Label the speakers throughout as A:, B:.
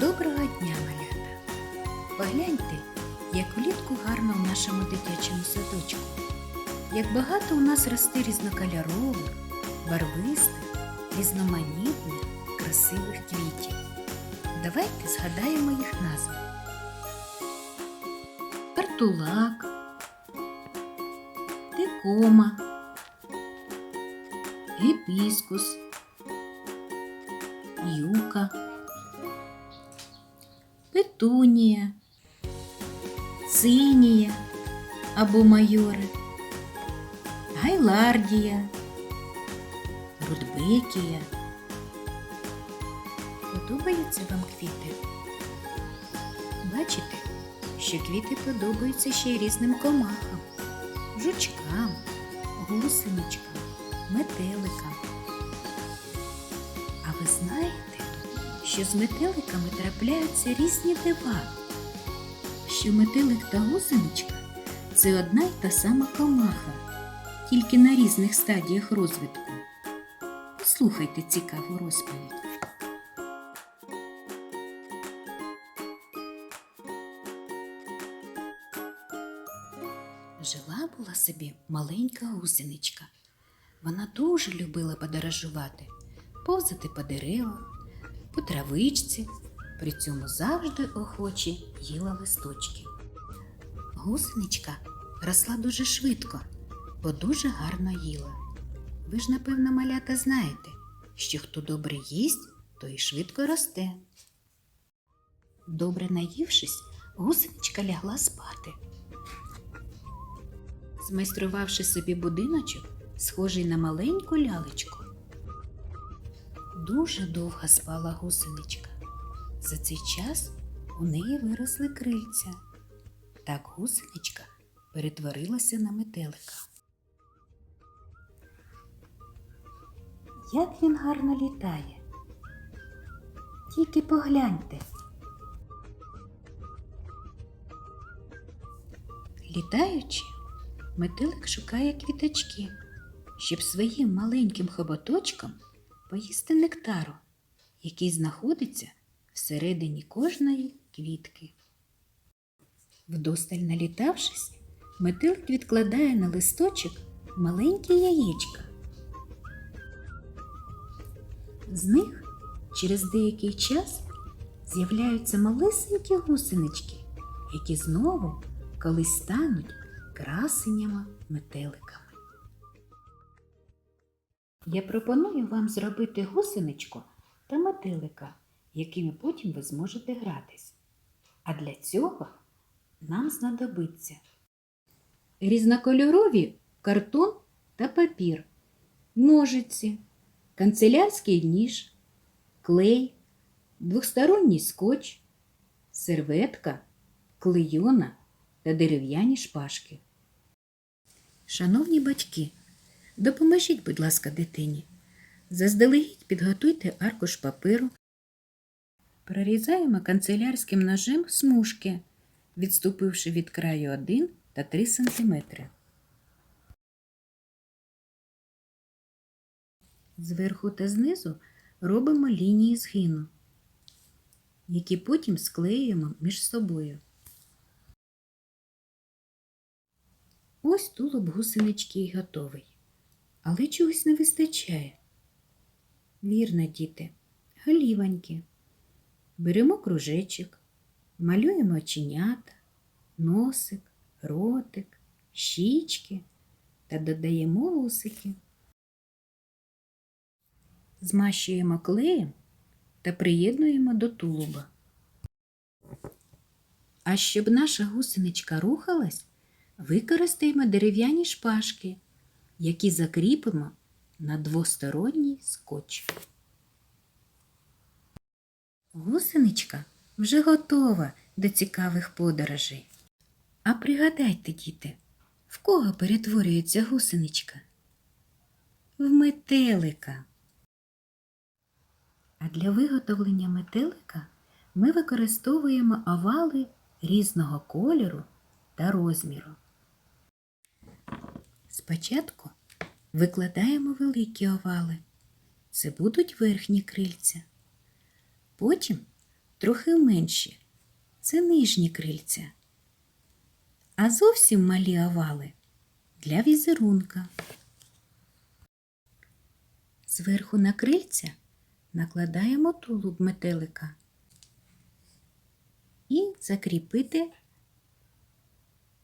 A: Доброго дня, малята! Погляньте, як влітку гарно в нашому дитячому садочку. Як багато у нас росте різнокольорових, барвистих, різноманітних, красивих квітів. Давайте згадаємо їх назви. Партулак, тикома, гібіскус, петунія, цинія або майори, гайлардія, рудбекія. Подобаються вам квіти? Бачите, що квіти подобаються ще й різним комахам, жучкам, гусеничкам, метеликам. А ви знаєте, що з метеликами трапляються різні дива, що метелик та гусеничка це одна й та сама комаха, тільки на різних стадіях розвитку. Слухайте цікаву розповідь. Жила була собі маленька гусеничка. Вона дуже любила подорожувати, повзати по деревах, по травичці, при цьому завжди охоче їла листочки. Гусеничка росла дуже швидко, бо дуже гарно їла. Ви ж, напевно, малята знаєте, що хто добре їсть, то і швидко росте. Добре наївшись, гусеничка лягла спати. Змайструвавши собі будиночок, схожий на маленьку лялечку. Дуже довго спала гусеничка. За цей час у неї виросли крильця. Так гусеничка перетворилася на метелика. Як він гарно літає. Тільки погляньте. Літаючи, метелик шукає квіточки, щоб своїм маленьким хоботочком поїсти нектару, який знаходиться всередині кожної квітки. Вдосталь налітавшись, метелик відкладає на листочок маленькі яєчка. З них через деякий час з'являються малесенькі гусенички, які знову колись стануть красенями метеликами. Я пропоную вам зробити гусеничку та метелика, якими потім ви зможете гратись. А для цього нам знадобиться різнокольорові картон та папір, ножиці, канцелярський ніж, клей, двосторонній скотч, серветка, клейона та дерев'яні шпажки. Шановні батьки, допоможіть, будь ласка, дитині. Заздалегідь підготуйте аркуш паперу. Прорізаємо канцелярським ножем смужки, відступивши від краю 1 та 3 см. Зверху та знизу робимо лінії згину, які потім склеюємо між собою. Ось тулуб гусенички готовий. Але чогось не вистачає. Вірно, діти, голівоньки. Беремо кружечок, малюємо оченята, носик, ротик, щічки та додаємо вусики. Змащуємо клеєм та приєднуємо до тулуба. А щоб наша гусеничка рухалась, використаємо дерев'яні шпажки, які закріпимо на двосторонній скотч. Гусеничка вже готова до цікавих подорожей. А пригадайте, діти, в кого перетворюється гусеничка? В метелика. А для виготовлення метелика ми використовуємо овали різного кольору та розміру. Спочатку викладаємо великі овали. Це будуть верхні крильця. Потім трохи менші це нижні крильця. А зовсім малі овали для візерунка. Зверху на крильця накладаємо тулуб метелика і закріпити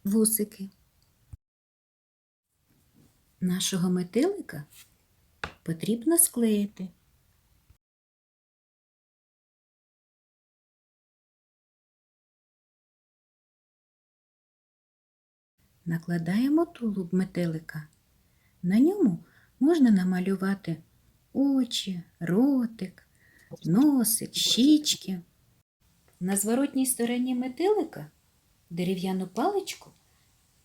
A: вусики. Нашого метелика потрібно склеїти. Накладаємо тулуб метелика. На ньому можна намалювати очі, ротик, носик, щічки. На зворотній стороні метелика дерев'яну паличку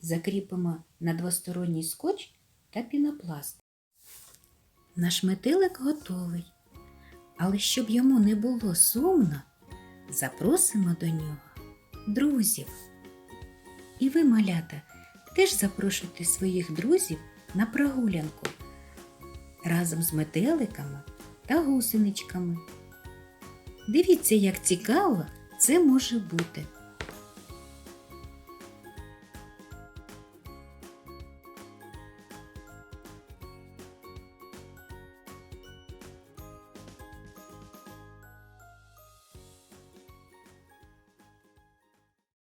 A: закріпимо на двосторонній скотч та пінопласт. Наш метелик готовий. Але щоб йому не було сумно, запросимо до нього друзів. І ви, малята, теж запрошуйте своїх друзів на прогулянку разом з метеликами та гусеничками. Дивіться, як цікаво це може бути.